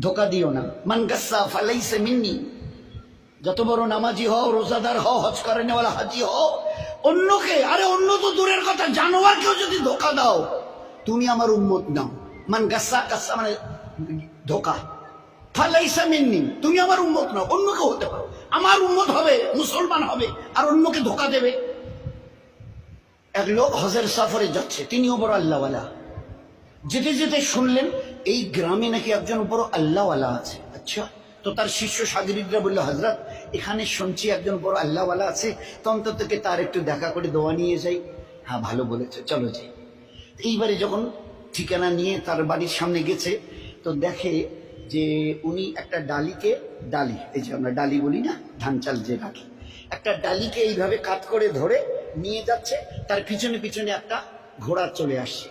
ধোকা দিও না। মান গাসা ফালাইসে মিন্নি। যত বড় নামাজি হও, রোজাদার হও, হজ করে নেওয়ালা হাজি হও, অন্যকে, আরে অন্য তো দূরের কথা, জানোয়ারকেও যদি ধোকা দাও, তুমি আমার উম্মত নাও। মান গাসা গাসা মানে ধোকা। ফালাইসা মিন্নি, তুমি আমার উম্মত নাও, অন্যকে হতে পারো। আমার উম্মত হবে, মুসলমান হবে, আর অন্যকে ধোকা দেবে। এক লোক হজের সফরে যাচ্ছে, তিনিও বড় আল্লাহওয়ালা। যেতে যেতে শুনলেন, এই গ্রামে নাকি একজন বড় আল্লাহওয়ালা আছে। আচ্ছা তো তার শিষ্য সাগরিদরা বলল হজরত এখানে শুনছি একজন বড় আল্লাহওয়ালা আছে, তো অন্তত থেকে তার একটু দেখা করে দোয়া নিয়ে যাই। হ্যাঁ ভালো বলেছে, চলো যাই। এইবারে যখন ঠিকানা নিয়ে তার বাড়ির সামনে গেছে, তো দেখে যে উনি একটা ডালিকে ডালি, এই যে আমরা ডালি বলি না, ধান চাল যে রাখি একটা ডালিকে এইভাবে কাত করে ধরে নিয়ে যাচ্ছে, তার পিছনে পিছনে একটা ঘোড়া চলে আসছে।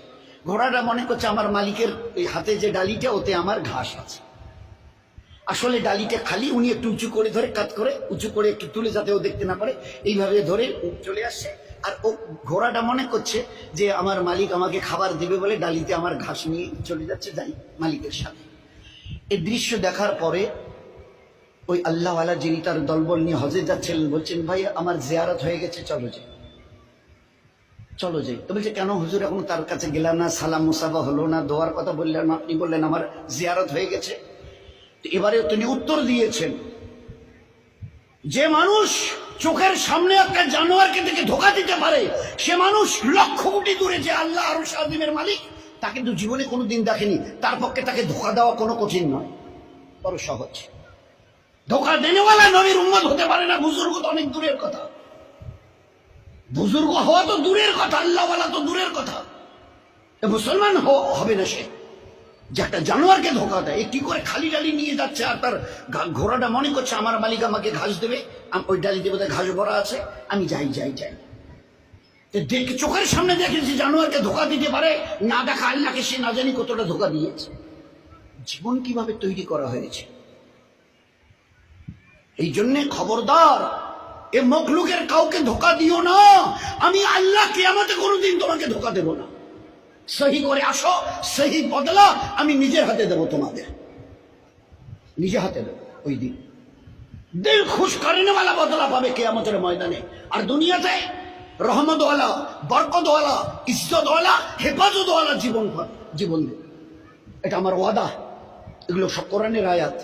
ঘোড়াটা মনে করছে আমার মালিকের এই হাতে যে ডালিটা, ওতে আমার ঘাস আছে। আসলে ডালিটা খালি উনি একটু উঁচু করে ধরে, কাত করে, উঁচু করে একটু তুলে যাতে ও দেখতে না পারে, এইভাবে ধরে চলে আসছে। আর ও ঘোড়াটা মনে করছে যে আমার মালিক আমাকে খাবার দেবে বলে ডালিতে আমার ঘাস নিয়ে চলে যাচ্ছে যাই মালিকের সাথে এই দৃশ্য দেখার পরে ওই আল্লাহওয়ালা যিনি তার দলবল নিয়ে হজে যাচ্ছিলেন বলছেন ভাই আমার জিয়ারত হয়ে গেছে, চলো যাই। চলো যাই। তো বলছে, কেন হুজুর, এখন তার কাছে গেলাম না? সালাম মুসাফা হলো না? দোয়ার কথা বললেন আপনি বললেন আমার জিয়ারত হয়ে গেছে। এবারে তিনি উত্তর দিয়েছেন, যে মানুষ চোখের সামনে একটা জানোয়ারকে দেখে ধোকা দিতে পারে, সে মানুষ লক্ষ কোটি দূরে যে আল্লাহ আরও সাদিমের মালিক তাকে কিন্তু জীবনে কোনো দিন দেখেনি। তার পক্ষে তাকে ধোকা দেওয়া কোনো কঠিন নয়। বড় সহজ। ধোকা দেনেওয়ালা নবীর উম্মত হতে পারে না, বুজুর্গ তো অনেক দূরের কথা। বুজুর্গ হওয়া তো দূরের কথা, আল্লাহওয়ালা তো দূরের কথা। মুসলমান হবে না সে। যে একটা জানোয়ারকে ধোকা দেয় কি করে খালি ডালি নিয়ে যাচ্ছে আর তার ঘোড়াটা মনে করছে আমার মালিক আমাকে ঘাস দেবে ওই ডালি দেবে ঘাস ভরা আছে, আমি যাই যাই যাই। দেখে, চোখের সামনে দেখে দেখেছি জানোয়ারকে ধোকা দিতে পারে, না দেখা আল্লাহকে সে না জানি কতটা ধোকা দিয়েছে। জীবন কীভাবে তৈরি করা হয়েছে? এই জন্যে খবরদার এ মখলুকের কাউকে ধোকা দিও না। আমি আল্লাহ কিয়ামতে কোনোদিন তোমাকে ধোকা দেব না। সহি করে আসো, সহি বদলা আমি নিজের হাতে দেব তোমাদের। নিজে হাতে দেব, ওই দিন। দিল খুশ করেনেওয়ালা বদলা পাবে কেয়ামতের ময়দানে। আর দুনিয়াতে রহমতওয়ালা, বরকতওয়ালা, ইজ্জতওয়ালা, হেফাজতওয়ালা জীবন জীবন দেবে। এটা আমার ওয়াদা। এগুলো সব কোরআনের আয়াত।